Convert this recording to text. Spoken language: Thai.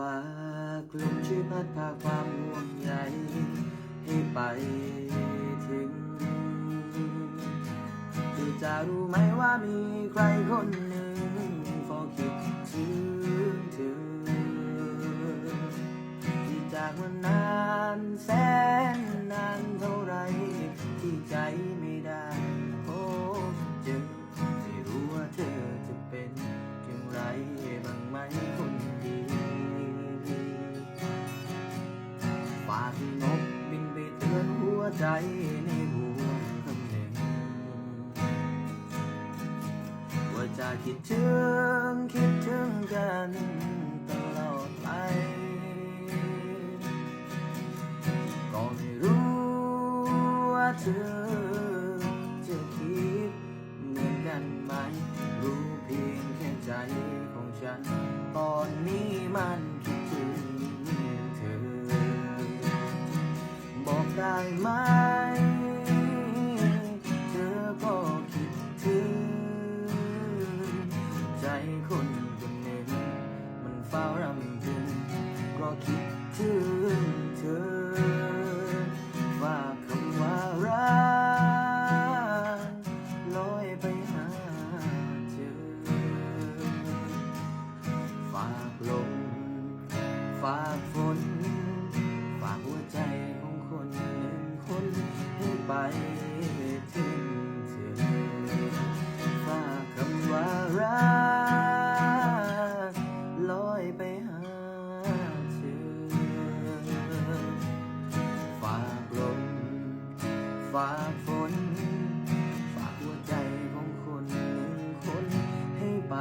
ฝากลมช่วยพัดพาความห่วงใยให้ไปถึงคือจะรู้ไหมว่ามีใครคนหนึ่งฟอคิดถึงเธอที่จากวันนแสน ใจในหัวคำหนึ่งว่าจะคิดถึงคิดถึงกันตลอดไป ก็ไม่รู้ว่าเธอจะคิดเหมือนกันไหม รู้เพียงแค่ใจของฉัน ตอนนี้มันคิด ไหม เธอก็คิดถึง ใจคนคนหนึ่งมันเฝ้ารำพึงเพราะคิดถึงเธอฝากคำว่ารักลอยไปหาเธอฝากลมฝากฝน ไทิ้งเธอฝากคำว่ารักลอยไปหาเธอฝากลมฝากฝน ฝากหัวใจของคนหนึ่งคนให้ไป